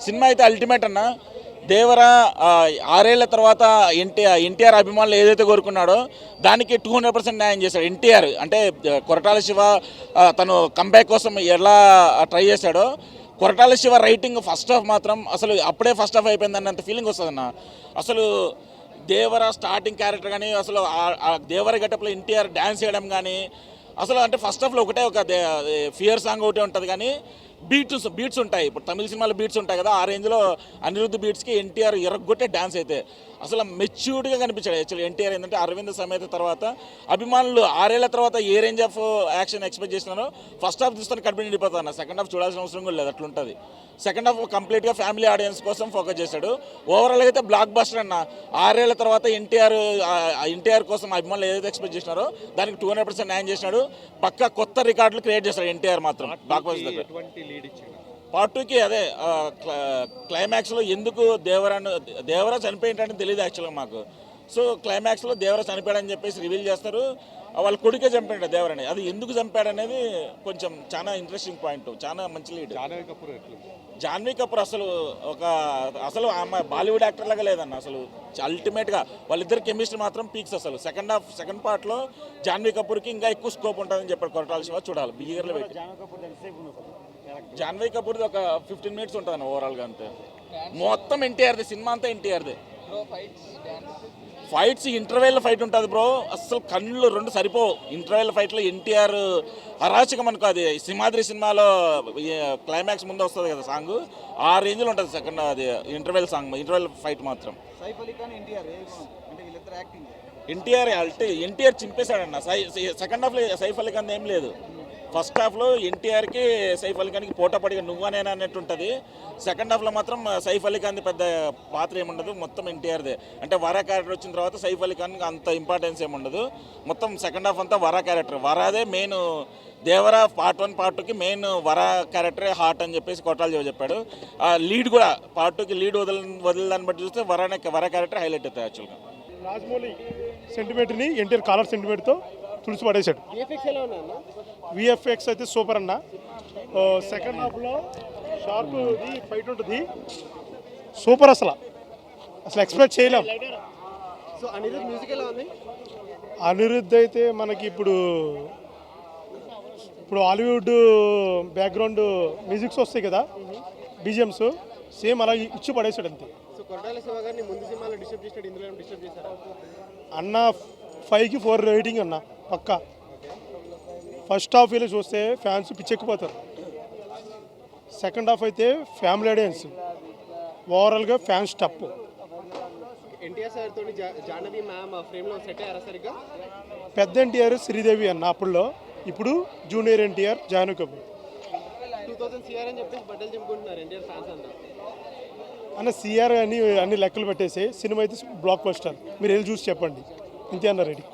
Cinema అయితే ultimate అన్న. దేవరా ఆరేళ్ళ తర్వాత ఎన్టీఆర్ ఎన్టీఆర్ అభిమానులు ఏదైతే కోరుకున్నాడో దానికి టూ హండ్రెడ్ పర్సెంట్ న్యాయం చేశాడు. ఎన్టీఆర్ అంటే కొరటాల శివ తను కంబ్యాక్ కోసం ఎలా ట్రై చేశాడో Koratala Siva writing first half మాత్రం అసలు అప్పుడే ఫస్ట్ హాఫ్ అయిపోయింది అన్నంత ఫీలింగ్ వస్తుందన్న. అసలు దేవర స్టార్టింగ్ క్యారెక్టర్ కానీ అసలు ఆ- దేవర గెటప్లో ఎన్టీఆర్ డ్యాన్స్ చేయడం కానీ అసలు అంటే ఫస్ట్ హాఫ్లో ఒకటే ఒక ఫియర్ సాంగ్ ఒకటే ఉంటుంది కానీ బీట్స్ బీట్స్ ఉంటాయి. ఇప్పుడు తమిళ సినిమాలో బీట్స్ ఉంటాయి కదా ఆ రేంజ్లో అనిరుద్ధ బీట్స్కి ఎన్టీఆర్ ఎరగొట్టే డ్యాన్స్ అయితే. అసలు మెచ్యూర్డ్గా కనిపించాడు. యాక్చువల్లీ ఎన్టీఆర్ ఏంటంటే అరవింద్ సమేత తర్వాత అభిమానులు ఆరేళ్ళ తర్వాత ఏ రేంజ్ ఆఫ్ యాక్షన్ ఎక్స్పెక్ట్ చేసినారో ఫస్ట్ హాఫ్ చూస్తే కడుపు నిండిపోతాను సెకండ్ హాఫ్ చూడాల్సిన అవసరం కూడా లేదు. అట్లుంటుంది. సెకండ్ హాఫ్ కంప్లీట్గా ఫ్యామిలీ ఆడియన్స్ కోసం ఫోకస్ చేశాడు. ఓవరాల్గా అయితే బ్లాక్ బస్టర్ అన్న. ఆరేళ్ళ తర్వాత ఎన్టీఆర్ ఎన్టీఆర్ కోసం అభిమానులు ఏదైతే ఎక్స్పెక్ట్ చేసినారో దానికి టూ హండ్రెడ్ పర్సెంట్ న్యాయం చేసినాడు. పక్క కొత్త రికార్డులు క్రియేట్ చేశాడు ఎన్టీఆర్ మాత్రం. బ్లాక్ బస్టర్ దగ్గర. పార్ట్ టూకి అదే క్లైమాక్స్లో ఎందుకు దేవరాను దేవరా చనిపోయింటే తెలియదు యాక్చువల్గా మాకు. సో క్లైమాక్స్లో దేవరా చనిపోయాడని చెప్పేసి రివీల్ చేస్తారు. వాళ్ళ కొడుకే చంపాడు దేవరని. అది ఎందుకు చంపాడు అనేది కొంచెం చాలా ఇంట్రెస్టింగ్ పాయింట్ చాలా మంచి లీడ్ జాహ్నవి కపూర్ జాన్వీ కపూర్ అసలు ఒక అసలు ఆమె బాలీవుడ్ యాక్టర్ లాగా లేదన్న. అసలు అల్టిమేట్గా వాళ్ళిద్దరు కెమిస్ట్రీ మాత్రం పీక్స్ అసలు. సెకండ్ హాఫ్ సెకండ్ పార్ట్లో జాన్వీ కపూర్కి ఇంకా ఎక్కువ స్కోప్ ఉంటుందని చెప్పాడు కొరటాల శివ. చూడాలి బిగియర్లో పెట్టి. జాన్వీ కపూర్ది ఒక ఫిఫ్టీన్ మినిట్స్ ఉంటుంది ఓవరాల్గా అంతే. మొత్తం ఎన్టీఆర్ది సినిమా అంతా ఎన్టీఆర్ది ఫైట్స్ ఇంటర్వెల్ ఫైట్ ఉంటుంది బ్రో అసలు కళ్ళు రెండు సరిపోవు. ఇంటర్వెల్ ఫైట్లో ఎన్టీఆర్ అరాచకం అనుకో అది. సింహాద్రి సినిమాలో క్లైమాక్స్ ముందు వస్తుంది కదా సాంగ్ ఆ రేంజ్లో ఉంటుంది సెకండ్ అది ఇంటర్వెల్ సాంగ్ ఇంటర్వెల్ ఫైట్ మాత్రం. ఎన్టీఆర్ అంటే ఎన్టీఆర్ చింపేశాడన్న. సై సెకండ్ హాఫ్లో సైఫ్ అలీ ఖాన్ ఏం లేదు. ఫస్ట్ హాఫ్లో ఎన్టీఆర్కి సైఫ్ అలీ ఖాన్కి పోటాపడిగా నువ్వనేనా అన్నట్టు ఉంటుంది సెకండ్ హాఫ్లో మాత్రం సైఫ్ అలీ ఖాన్ది పెద్ద పాత్ర ఏముండదు మొత్తం ఎన్టీఆర్దే. అంటే వరా క్యారెక్టర్ వచ్చిన తర్వాత సైఫ్ అలీ ఖాన్కి అంత ఇంపార్టెన్స్ ఏముండదు. మొత్తం సెకండ్ హాఫ్ అంతా Vara character. వరాదే main Devara part one part టూకి మెయిన్ వరా క్యారెక్టరే హార్ట్ అని చెప్పేసి కొట్టాలి చెప్పాడు. ఆ లీడ్ కూడా పార్ట్ టూకి లీడ్ వదల వదిలేదాన్ని బట్టి చూస్తే వరానే వరా క్యారెక్టర్ హైలైట్ అవుతుంది యాక్చువల్గా రాజమౌళి సెంటిమెంట్ని ఎన్టీఆర్ కాలర్ సెంటిమెంట్తో తుడిచి పడేశాడు విఎఫ్ఎక్స్ అయితే సూపర్ అన్న. సెకండ్ హాఫ్లో షార్ప్ ఫైట్ ఉంటుంది. సూపర్ అసలు. అసలు ఎక్స్పెక్ట్ చేయలేం. సో అనిరుద్ మ్యూజిక్ ఎలా ఉంది? అనిరుద్ధ్ అయితే మనకి ఇప్పుడు ఇప్పుడు హాలీవుడ్ బ్యాక్గ్రౌండ్ మ్యూజిక్స్ వస్తాయి కదా బీజిఎమ్స్ సేమ్ అలా ఇచ్చి పడేశాడు అంతే. అన్న ఫైవ్కి ఫోర్ రేటింగ్ అన్న. పక్కా. ఫస్ట్ హాఫ్ వెళ్ళి చూస్తే ఫ్యాన్స్ పిచ్చెక్కిపోతారు. సెకండ్ హాఫ్ అయితే ఫ్యామిలీ ఆడియన్స్ ఓవరాల్గా ఫ్యాన్స్ టప్ పెద్ద ఎన్టీఆర్ శ్రీదేవి అన్న అప్పుడులో. ఇప్పుడు జూనియర్ ఎన్టీఆర్ జాను కపూర్. అన్న సిఆర్ అని అన్ని లెక్కలు పెట్టేసి సినిమా అయితే బ్లాక్ బస్టర్ మీరు వెళ్ళి చూసి చెప్పండి. ఇంతే అన్న రెడీ